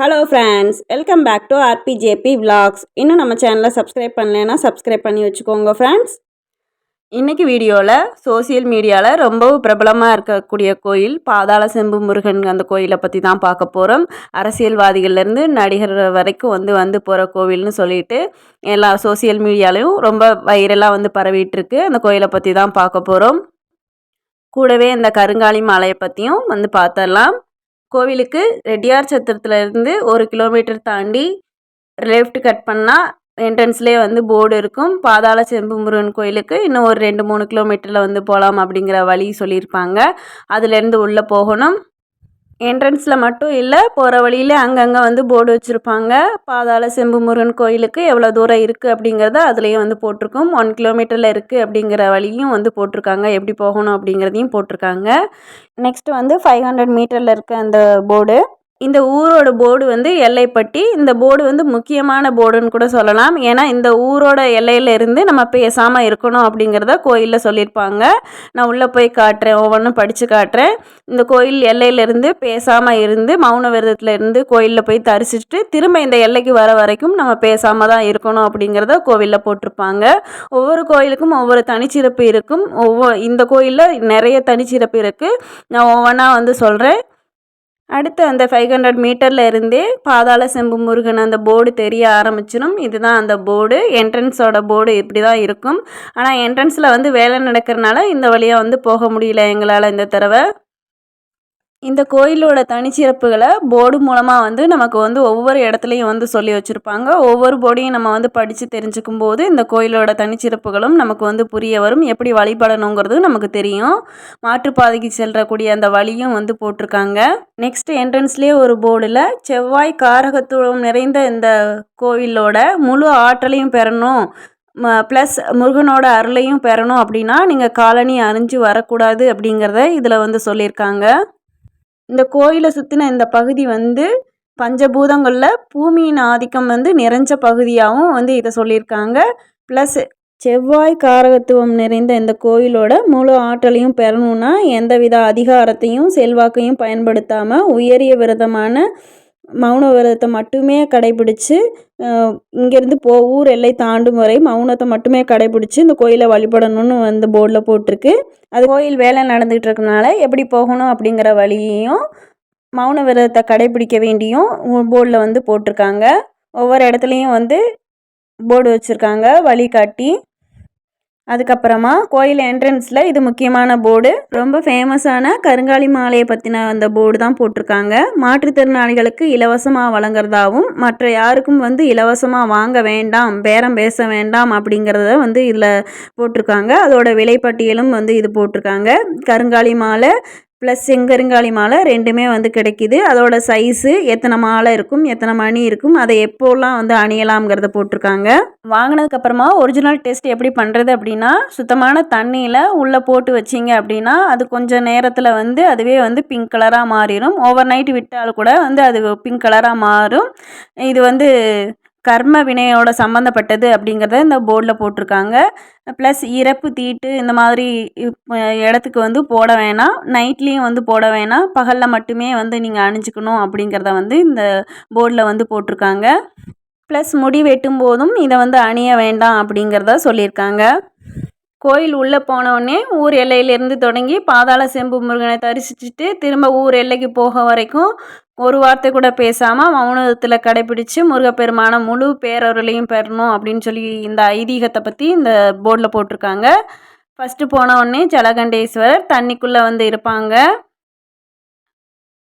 Hello friends welcome back to RPJP vlogs இன்னும் நம்ம சேனலை சப்ஸ்கிரைப் பண்ணலைன்னா சப்ஸ்கிரைப் பண்ணி வச்சுக்கோங்க ஃப்ரெண்ட்ஸ் இன்றைக்கி வீடியோவில் சோஷியல் மீடியாவில் ரொம்பவும் பிரபலமாக இருக்கக்கூடிய கோயில் பாதாள செம்பு முருகன் அந்த கோயிலை பற்றி தான் பார்க்க போகிறோம் அரசியல்வாதிகள்லேருந்து நடிகர் வரைக்கும் வந்து வந்து போகிற கோவில்னு சொல்லிட்டு எல்லா சோஷியல் மீடியாலையும் ரொம்ப வைரலாக வந்து பரவிட்டுருக்கு. அந்த கோயிலை பற்றி தான் பார்க்க போகிறோம் கூடவே இந்த கருங்காலி மலையை பற்றியும் வந்து பார்த்துடலாம். கோவிலுக்கு ரெட்டியார் சத்திரத்துலேருந்து ஒரு கிலோமீட்டர் தாண்டி லெஃப்ட் கட் பண்ணால் என்ட்ரன்ஸ்லேயே வந்து போர்டு இருக்கும். பாதாள செம்பு முருகன் கோயிலுக்கு இன்னும் ஒரு ரெண்டு மூணு கிலோமீட்டரில் வந்து போகலாம் அப்படிங்கிற வழி சொல்லியிருப்பாங்க. அதுலேருந்து உள்ளே போகணும். என்ட்ரன்ஸில் மட்டும் இல்லை போகிற வழியில் அங்கங்கே வந்து போர்டு வச்சுருப்பாங்க. பாதாள செம்பு முருகன் கோயிலுக்கு எவ்வளோ தூரம் இருக்குது அப்படிங்கிறத அதுலேயும் வந்து போட்டிருக்கும். ஒன் கிலோமீட்டரில் இருக்குது அப்படிங்கிற வழியும் வந்து போட்டிருக்காங்க. எப்படி போகணும் அப்படிங்கிறதையும் போட்டிருக்காங்க. நெக்ஸ்ட்டு வந்து ஃபைவ் ஹண்ட்ரட் மீட்டரில் இருக்க அந்த போர்டு இந்த ஊரோட போர்டு வந்து எல்லைப்பட்டி. இந்த போர்டு வந்து முக்கியமான போர்டுன்னு கூட சொல்லலாம். ஏன்னா இந்த ஊரோட எல்லையில இருந்து நம்ம பேசாமல் இருக்கணும் அப்படிங்கிறத கோயிலில் சொல்லியிருப்பாங்க. நான் உள்ளே போய் காட்டுறேன் ஒவ்வொன்றும் படித்து காட்டுறேன். இந்த கோயில் எல்லையிலேருந்து பேசாமல் இருந்து மௌன விரதத்தில் இருந்து கோயிலில் போய் தரிசிச்சுட்டு திரும்ப இந்த எல்லைக்கு வர வரைக்கும் நம்ம பேசாமல் தான் இருக்கணும் அப்படிங்கிறத கோவிலில் போட்டிருப்பாங்க. ஒவ்வொரு கோயிலுக்கும் ஒவ்வொரு தனிச்சிறப்பு இருக்கும். ஒவ்வொரு இந்த கோயிலில் நிறைய தனிச்சிறப்பு இருக்குது நான் ஒவ்வொன்றா வந்து சொல்கிறேன் அடுத்து அந்த ஃபைவ் ஹண்ட்ரட் மீட்டரில் இருந்தே பாதாள செம்பு முருகன் அந்த போர்டு தெரிய ஆரம்பிச்சிடும் இதுதான் அந்த போர்டு. என்ட்ரன்ஸோட போர்டு இப்படி தான் இருக்கும். ஆனால் என்ட்ரன்ஸில் வந்து வேலை நடக்கிறனால இந்த வழியாக வந்து போக முடியல எங்களால் இந்த தடவை. இந்த கோயிலோட தனிச்சிறப்புகளை போர்டு மூலமாக வந்து நமக்கு வந்து ஒவ்வொரு இடத்துலையும் வந்து சொல்லி வச்சுருப்பாங்க. ஒவ்வொரு போர்டையும் நம்ம வந்து படித்து தெரிஞ்சுக்கும் போது இந்த கோயிலோட தனிச்சிறப்புகளும் நமக்கு வந்து புரிய வரும். எப்படி வழிபடணுங்கிறது நமக்கு தெரியும். மாற்றுப்பாதைக்கு செல்லக்கூடிய அந்த வழியும் வந்து போட்டிருக்காங்க. நெக்ஸ்ட் என்ட்ரன்ஸ்லேயே ஒரு போர்டில் செவ்வாய் காரகத்துவம் நிறைந்த இந்த கோவிலோட முழு ஆற்றலையும் பெறணும். ப்ளஸ் முருகனோட அருளையும் பெறணும் அப்படின்னா நீங்கள் காலனி அறிஞ்சு வரக்கூடாது அப்படிங்கிறத இதில் வந்து சொல்லியிருக்காங்க. இந்த கோயிலை சுற்றின இந்த பகுதி வந்து பஞ்சபூதங்களில் பூமியின் ஆதிக்கம் வந்து நிறைஞ்ச பகுதியாகவும் வந்து இதை சொல்லியிருக்காங்க. ப்ளஸ் செவ்வாய் காரகத்துவம் நிறைந்த இந்த கோயிலோட முழு ஆற்றலையும் பெறணும்னா எந்தவித அதிகாரத்தையும் செல்வாக்கையும் பயன்படுத்தாமல் உயரிய விரதமான மௌன விரதத்தை மட்டுமே கடைபிடிச்சு இங்கேருந்து போ ஊர் எல்லை தாண்டும் வரை மௌனத்தை மட்டுமே கடைபிடிச்சு இந்த கோயிலை வழிபடணும்னு வந்து போர்டில் போட்டிருக்கு. அது கோயில் வேலை நடந்துகிட்டு இருக்கனால எப்படி போகணும் அப்படிங்கிற வழியையும் மௌன விரதத்தை கடைபிடிக்க வேண்டியும் போர்டில் வந்து போட்டிருக்காங்க. ஒவ்வொரு இடத்துலையும் வந்து போர்டு வச்சுருக்காங்க. வழிகாட்டி அதுக்கப்புறமா கோயில் என்ட்ரன்ஸில் இது முக்கியமான போர்டு ரொம்ப ஃபேமஸான கருங்காலி மாலையை பற்றின அந்த போர்டு தான் போட்டிருக்காங்க. மாற்றுத்திறனாளிகளுக்கு இலவசமாக வழங்குறதாகவும் மற்ற யாருக்கும் வந்து இலவசமாக வாங்க வேண்டாம் பேரம் பேச வேண்டாம் அப்படிங்கிறத வந்து இதில் போட்டிருக்காங்க. அதோட விலைப்பட்டியலும் வந்து இது போட்டிருக்காங்க. கருங்காலி மாலை ப்ளஸ் செங்கருங்காலி மாலை ரெண்டுமே வந்து கிடைக்கிது. அதோட சைஸு எத்தனை மாலை இருக்கும் எத்தனை மணி இருக்கும் அதை எப்போல்லாம் வந்து அணியலாம்ங்கிறத போட்டிருக்காங்க. வாங்கினதுக்கப்புறமா ஒரிஜினல் டெஸ்ட் எப்படி பண்ணுறது அப்படின்னா சுத்தமான தண்ணியில் உள்ளே போட்டு வச்சிங்க அப்படின்னா அது கொஞ்சம் நேரத்தில் வந்து அதுவே வந்து பிங்க் கலராக மாறிடும் ஓவர் நைட் விட்டால் கூட வந்து அது பிங்க் கலராக மாறும். இது வந்து கர்ம வினையோட சம்மந்தப்பட்டது அப்படிங்கிறத இந்த போர்டில் போட்டிருக்காங்க. ப்ளஸ் இறப்பு தீட்டு இந்த மாதிரி இடத்துக்கு வந்து போட வேணாம். நைட்லேயும் வந்து போட வேணாம். பகலில் மட்டுமே வந்து நீங்கள் அணிஞ்சிக்கணும் அப்படிங்கிறத வந்து இந்த போர்டில் வந்து போட்டிருக்காங்க. ப்ளஸ் முடி வெட்டும் போதும் இதை வந்து அணிய வேண்டாம் அப்படிங்கிறத சொல்லியிருக்காங்க. கோயில் உள்ளே போனவுடனே ஊர் எல்லையிலேருந்து தொடங்கி பாதாள செம்பு முருகனை தரிசிச்சுட்டு திரும்ப ஊர் எல்லைக்கு போக வரைக்கும் ஒரு வார்த்தை கூட பேசாமல் மௌனத்தில் கடைபிடிச்சு முருகப்பெருமான முழு பேரருளையும் பெறணும் அப்படின்னு சொல்லி இந்த ஐதீகத்தை பற்றி இந்த போர்டில் போட்டிருக்காங்க. ஃபஸ்ட்டு போனவுடனே ஜலகண்டேஸ்வரர் தண்ணிக்குள்ளே வந்து இருப்பாங்க.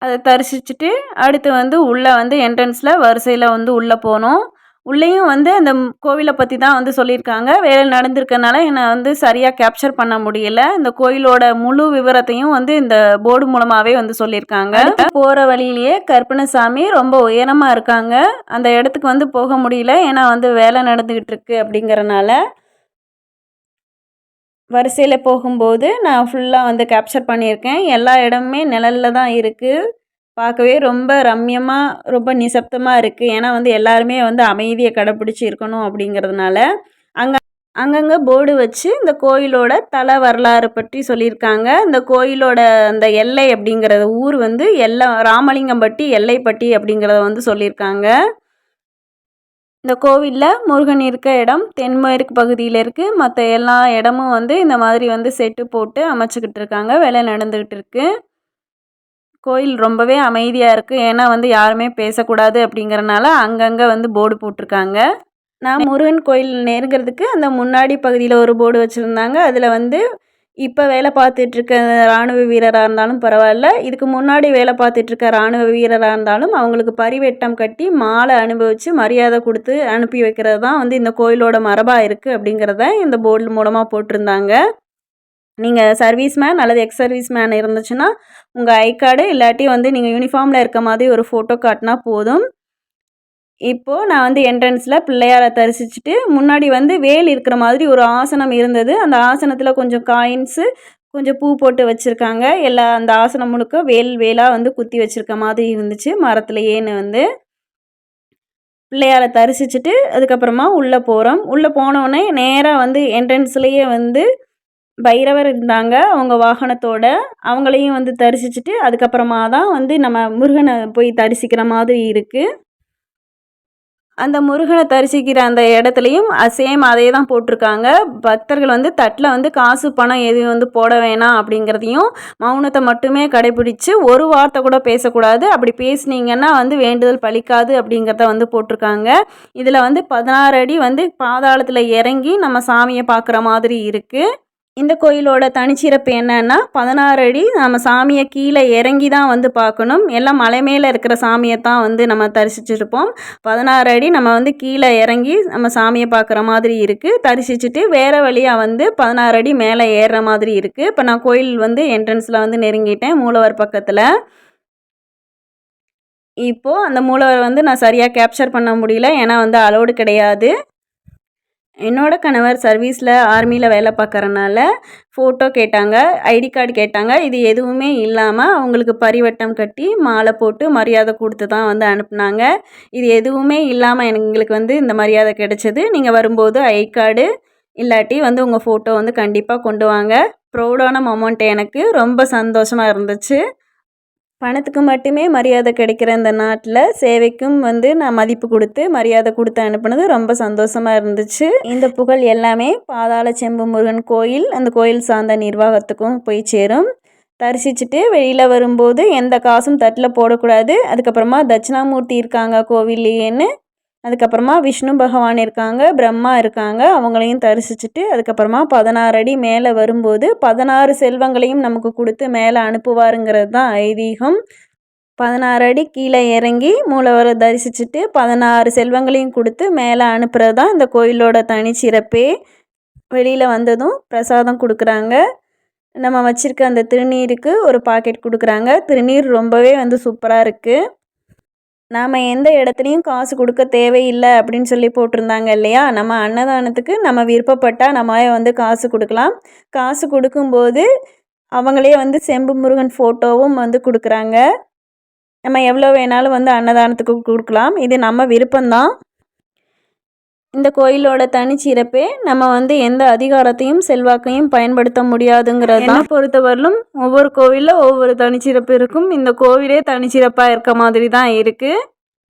அதை தரிசிச்சுட்டு அடுத்து வந்து உள்ளே வந்து என்ட்ரன்ஸில் வரிசையில் வந்து உள்ளே போகணும். உள்ளேயும் வந்து அந்த கோவிலை பற்றி தான் வந்து சொல்லியிருக்காங்க. வேலை நடந்திருக்கனால என்னை வந்து சரியாக கேப்சர் பண்ண முடியல. இந்த கோயிலோட முழு விவரத்தையும் வந்து இந்த போர்டு மூலமாகவே வந்து சொல்லியிருக்காங்க. போகிற வழியிலேயே கற்பனசாமி ரொம்ப உயரமாக இருக்காங்க. அந்த இடத்துக்கு வந்து போக முடியல. ஏன்னா வந்து வேலை நடந்துக்கிட்டு இருக்கு அப்படிங்கிறனால வரிசையில் போகும்போது நான் ஃபுல்லாக வந்து கேப்சர் பண்ணியிருக்கேன். எல்லா இடமுமே நிழலில் தான் இருக்குது பார்க்கவே ரொம்ப ரம்யமாக ரொம்ப நிசப்தமாக இருக்குது ஏன்னா வந்து எல்லாருமே வந்து அமைதியை கடைப்பிடிச்சி இருக்கணும் அப்படிங்கிறதுனால அங்கே அங்கங்கே போர்டு வச்சு இந்த கோயிலோட தல வரலாறு பற்றி சொல்லியிருக்காங்க. இந்த கோயிலோட அந்த எல்லை அப்படிங்கிறது ஊர் வந்து எல்லை ராமலிங்கம்பட்டி எல்லைப்பட்டி அப்படிங்கிறத வந்து சொல்லியிருக்காங்க. இந்த கோவிலில் முருகன் இருக்க இடம் தென்மேற்கு பகுதியில் இருக்குது மற்ற எல்லா இடமும் வந்து இந்த மாதிரி வந்து செட்டு போட்டு அமைச்சிக்கிட்டு இருக்காங்க. வேலை நடந்துக்கிட்டு இருக்குது கோயில் ரொம்பவே அமைதியாக இருக்குது ஏன்னா வந்து யாருமே பேசக்கூடாது அப்படிங்கிறனால அங்கங்கே வந்து போர்டு போட்டிருக்காங்க. நான் முருகன் கோயில் நேருங்கிறதுக்கு அந்த முன்னாடி பகுதியில் ஒரு போர்டு வச்சுருந்தாங்க. அதில் வந்து இப்போ வேலை பார்த்துட்ருக்க இராணுவ வீரராக இருந்தாலும் பரவாயில்ல. இதுக்கு முன்னாடி வேலை பார்த்துட்ருக்க இராணுவ வீரராக இருந்தாலும் அவங்களுக்கு பரிவெட்டம் கட்டி மாலை அனுபவித்து மரியாதை கொடுத்து அனுப்பி வைக்கிறது தான் வந்து இந்த கோயிலோட மரபாக இருக்குது அப்படிங்கிறத இந்த போர்டு மூலமாக போட்டிருந்தாங்க. நீங்கள் சர்வீஸ் மேன் அல்லது எக்ஸ் சர்வீஸ் மேன் இருந்துச்சுன்னா உங்கள் ஐ கார்டு இல்லாட்டி வந்து நீங்கள் யூனிஃபார்மில் இருக்க மாதிரி ஒரு ஃபோட்டோ காட்டினா போதும். இப்போது நான் வந்து என்ட்ரன்ஸில் பிள்ளையாரை தரிசிச்சுட்டு முன்னாடி வந்து வேல் இருக்கிற மாதிரி ஒரு ஆசனம் இருந்தது. அந்த ஆசனத்தில் கொஞ்சம் காயின்ஸு கொஞ்சம் பூ போட்டு வச்சுருக்காங்க. எல்லா அந்த ஆசனம் முழுக்க வேல் வேலாக வந்து குத்தி வச்சுருக்க மாதிரி இருந்துச்சு மரத்துலையேன்னு வந்து. பிள்ளையாரை தரிசிச்சுட்டு அதுக்கப்புறமா உள்ளே போகிறோம் உள்ளே போனோடனே நேராக வந்து என்ட்ரன்ஸ்லேயே வந்து பைரவர் இருந்தாங்க. அவங்க வாகனத்தோட அவங்களையும் வந்து தரிசிச்சுட்டு அதுக்கப்புறமா தான் வந்து நம்ம முருகனை போய் தரிசிக்கிற மாதிரி இருக்குது அந்த முருகனை தரிசிக்கிற அந்த இடத்துலையும் சேம் அதே தான் போட்டிருக்காங்க. பக்தர்கள் வந்து தட்டில் வந்து காசு பணம் எதுவும் வந்து போட வேணாம் அப்படிங்கிறதையும் மௌனத்தை மட்டுமே கடைபிடிச்சு ஒரு வார்த்தை கூட பேசக்கூடாது. அப்படி பேசுனீங்கன்னா வந்து வேண்டுதல் பழிக்காது அப்படிங்கிறத வந்து போட்டிருக்காங்க. இதில் வந்து பதினாறு அடி வந்து பாதாளத்தில் இறங்கி நம்ம சாமியை பார்க்குற மாதிரி இருக்குது இந்த கோயிலோட தனிச்சிறப்பு என்னன்னா பதினாறு அடி நம்ம சாமியை கீழே இறங்கி தான் வந்து பார்க்கணும். எல்லாம் மலை மேலே இருக்கிற சாமியை தான் வந்து நம்ம தரிசிச்சிருப்போம். பதினாறு அடி நம்ம வந்து கீழே இறங்கி நம்ம சாமியை பார்க்குற மாதிரி இருக்குது தரிசிச்சுட்டு வேறு வழியாக வந்து பதினாறு அடி மேலே ஏறுற மாதிரி இருக்குது இப்போ நான் கோயில் வந்து என்ட்ரன்ஸில் வந்து நெருங்கிட்டேன் மூலவர் பக்கத்தில். இப்போது அந்த மூலவர் வந்து நான் சரியாக கேப்சர் பண்ண முடியல. ஏன்னா வந்து அலோடு கிடையாது. என்னோடய கணவர் சர்வீஸில் ஆர்மியில் வேலை பார்க்குறனால ஃபோட்டோ கேட்டாங்க ஐடி கார்டு கேட்டாங்க. இது எதுவுமே இல்லாமல் அவங்களுக்கு பரிவட்டம் கட்டி மாலை போட்டு மரியாதை கொடுத்து தான் வந்து அனுப்புனாங்க. இது எதுவுமே இல்லாமல் எங்களுக்கு வந்து இந்த மரியாதை கிடைச்சது. நீங்கள் வரும்போது ஐ கார்டு இல்லாட்டி வந்து உங்கள் ஃபோட்டோ வந்து கண்டிப்பாக கொண்டு வாங்க. ப்ரௌடான மொமெண்ட் எனக்கு. ரொம்ப சந்தோஷமாக இருந்துச்சு. பணத்துக்கு மட்டுமே மரியாதை கிடைக்கிற இந்த நாட்டில் சேவைக்கும் வந்து நான் மதிப்பு கொடுத்து மரியாதை கொடுத்து அனுப்புனது ரொம்ப சந்தோஷமாக இருந்துச்சு. இந்த புகழ் எல்லாமே பாதாள செம்பு முருகன் கோயில் அந்த கோயில் சார்ந்த நிர்வாகத்துக்கும் போய் சேரும். தரிசிச்சுட்டு வெளியில் வரும்போது எந்த காசும் தட்டில் போடக்கூடாது. அதுக்கப்புறமா தட்சிணாமூர்த்தி இருக்காங்க கோவில்லையேன்னு அதுக்கப்புறமா விஷ்ணு பகவான் இருக்காங்க பிரம்மா இருக்காங்க அவங்களையும் தரிசிச்சுட்டு அதுக்கப்புறமா பதினாறு அடி மேலே வரும்போது பதினாறு செல்வங்களையும் நமக்கு கொடுத்து மேலே அனுப்புவாருங்கிறது தான் ஐதீகம். பதினாறு அடி கீழே இறங்கி மூலவரை தரிசிச்சுட்டு பதினாறு செல்வங்களையும் கொடுத்து மேலே அனுப்புறது தான் இந்த கோயிலோட தனிச்சிறப்பே. வெளியில் வந்ததும் பிரசாதம் கொடுக்குறாங்க. நம்ம வச்சுருக்க அந்த திருநீருக்கு ஒரு பாக்கெட் கொடுக்குறாங்க. திருநீர் ரொம்பவே வந்து சூப்பராக இருக்குது நாம் எந்த இடத்துலையும் காசு கொடுக்க தேவையில்லை அப்படின்னு சொல்லி போட்டிருந்தாங்க இல்லையா? நம்ம அன்னதானத்துக்கு நம்ம விருப்பப்பட்டால் நம்ம வந்து காசு கொடுக்கலாம். காசு கொடுக்கும்போது அவங்களே வந்து செம்பு முருகன் ஃபோட்டோவும் வந்து கொடுக்குறாங்க. நம்ம எவ்வளோ வேணாலும் வந்து அன்னதானத்துக்கு கொடுக்கலாம். இது நம்ம விருப்பம்தான். இந்த கோயிலோட தனிச்சிறப்பே நம்ம வந்து எந்த அதிகாரத்தையும் செல்வாக்கையும் பயன்படுத்த முடியாதுங்கிறத பொறுத்தவரையிலும் ஒவ்வொரு கோவிலில் ஒவ்வொரு தனிச்சிறப்பு இருக்கும். இந்த கோவிலே தனிச்சிறப்பாக இருக்க மாதிரி தான் இருக்குது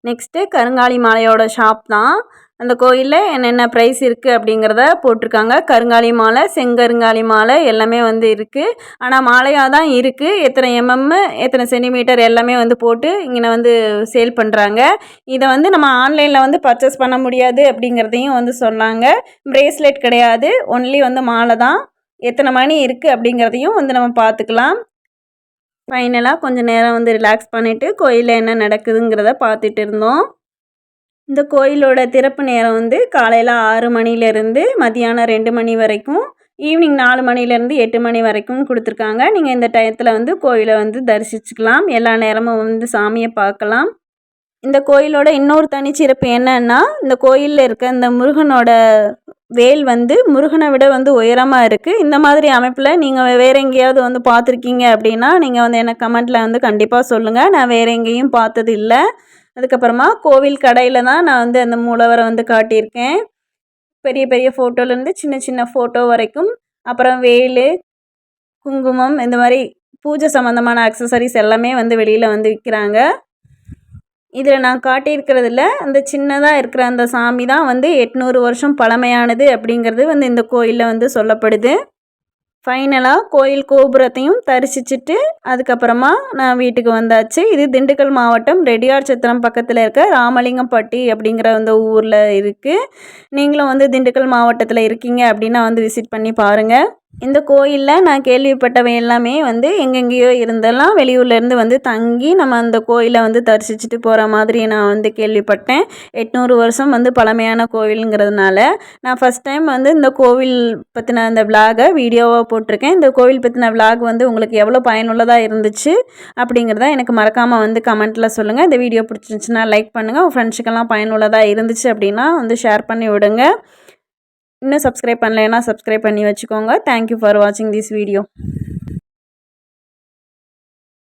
நெக்ஸ்ட்டு கருங்காலி மாலையோட ஷாப் தான். அந்த கோயிலில் என்னென்ன ப்ரைஸ் இருக்குது அப்படிங்கிறத போட்டிருக்காங்க. கருங்காலி மாலை செங்கருங்காலி மாலை எல்லாமே வந்து இருக்குது ஆனால் மாலையாக தான் இருக்குது எத்தனை எம்எம் எத்தனை சென்டிமீட்டர் எல்லாமே வந்து போட்டு இங்கே வந்து சேல் பண்ணுறாங்க இதை வந்து நம்ம ஆன்லைனில் வந்து பர்ச்சேஸ் பண்ண முடியாது அப்படிங்கிறதையும் வந்து சொன்னாங்க. ப்ரேஸ்லெட் கிடையாது. ஒன்லி வந்து மாலை தான். எத்தனை மணி இருக்குது அப்படிங்கிறதையும் வந்து நம்ம பார்த்துக்கலாம் ஃபைனலாக கொஞ்சம் நேரம் வந்து ரிலாக்ஸ் பண்ணிவிட்டு கோயிலில் என்ன நடக்குதுங்கிறத பார்த்துட்டு இருந்தோம். இந்த கோயிலோட திறப்பு நேரம் வந்து காலையில் ஆறு மணிலேருந்து மதியானம் ரெண்டு மணி வரைக்கும் ஈவினிங் நாலு மணிலேருந்து எட்டு மணி வரைக்கும் கொடுத்துருக்காங்க. நீங்கள் இந்த டயத்தில் வந்து கோயிலை வந்து தரிசிச்சுக்கலாம். எல்லா நேரமும் வந்து சாமியை பார்க்கலாம். இந்த கோயிலோட இன்னொரு தனிச்சிறப்பு என்னன்னா இந்த கோயிலில் இருக்க இந்த முருகனோட வேல் வந்து முருகனை விட வந்து உயரமாக இருக்குது இந்த மாதிரி அமைப்பில் நீங்கள் வேறு எங்கேயாவது வந்து பார்த்துருக்கீங்க அப்படின்னா நீங்கள் வந்து எனக்கு கமெண்ட்டில் வந்து கண்டிப்பாக சொல்லுங்கள் நான் வேறு எங்கேயும் பார்த்தது இல்லை அதுக்கப்புறமா கோவில் கடையில் தான் நான் வந்து அந்த மூலவரை வந்து காட்டியிருக்கேன். பெரிய பெரிய ஃபோட்டோலேருந்து சின்ன சின்ன ஃபோட்டோ வரைக்கும். அப்புறம் வேல் குங்குமம் இந்த மாதிரி பூஜை சம்மந்தமான அக்சசரிஸ் எல்லாமே வந்து வெளியில் வந்து விற்கிறாங்க இதில் நான் காட்டியிருக்கிறதுல அந்த சின்னதாக இருக்கிற அந்த சாமி தான் வந்து எட்நூறு வருஷம் பழமையானது அப்படிங்கிறது வந்து இந்த கோயிலில் வந்து சொல்லப்படுது. ஃபைனலாக கோயில் கோபுரத்தையும் தரிசிச்சுட்டு அதுக்கப்புறமா நான் வீட்டுக்கு வந்தாச்சு. இது திண்டுக்கல் மாவட்டம் ரெடியார் சத்திரம் பக்கத்தில் இருக்க ராமலிங்கம்பட்டி அப்படிங்கிற அந்த ஊரில் இருக்குது நீங்களும் வந்து திண்டுக்கல் மாவட்டத்தில் இருக்கீங்க அப்படின்னா வந்து விசிட் பண்ணி பாருங்கள் இந்த கோயிலில் நான் கேள்விப்பட்டவை எல்லாமே வந்து எங்கெங்கேயோ இருந்தெல்லாம் வெளியூர்லேருந்து வந்து தங்கி நம்ம அந்த கோயிலை வந்து தரிசிச்சுட்டு போகிற மாதிரி நான் வந்து கேள்விப்பட்டேன். எட்நூறு வருஷம் வந்து பழமையான கோவிலுங்கிறதுனால நான் ஃபஸ்ட் டைம் வந்து இந்த கோவில் பற்றின அந்த விலாகை வீடியோவாக போட்டிருக்கேன். இந்த கோவில் பற்றின விலாக் வந்து உங்களுக்கு எவ்வளோ பயனுள்ளதாக இருந்துச்சு அப்படிங்கிறத எனக்கு மறக்காமல் வந்து கமெண்ட்டில் சொல்லுங்கள் இந்த வீடியோ பிடிச்சிருந்துச்சுன்னா லைக் பண்ணுங்கள் உங்கள் ஃப்ரெண்ட்ஸுக்கெல்லாம் பயனுள்ளதாக இருந்துச்சு அப்படின்னா வந்து ஷேர் பண்ணி விடுங்க. இன்னும் சப்ஸ்கிரைப் பண்ணலைன்னா சப்ஸ்கிரைப் பண்ணி வச்சுக்கோங்க. தேங்க்யூ ஃபார் வாட்சிங் திஸ் வீடியோ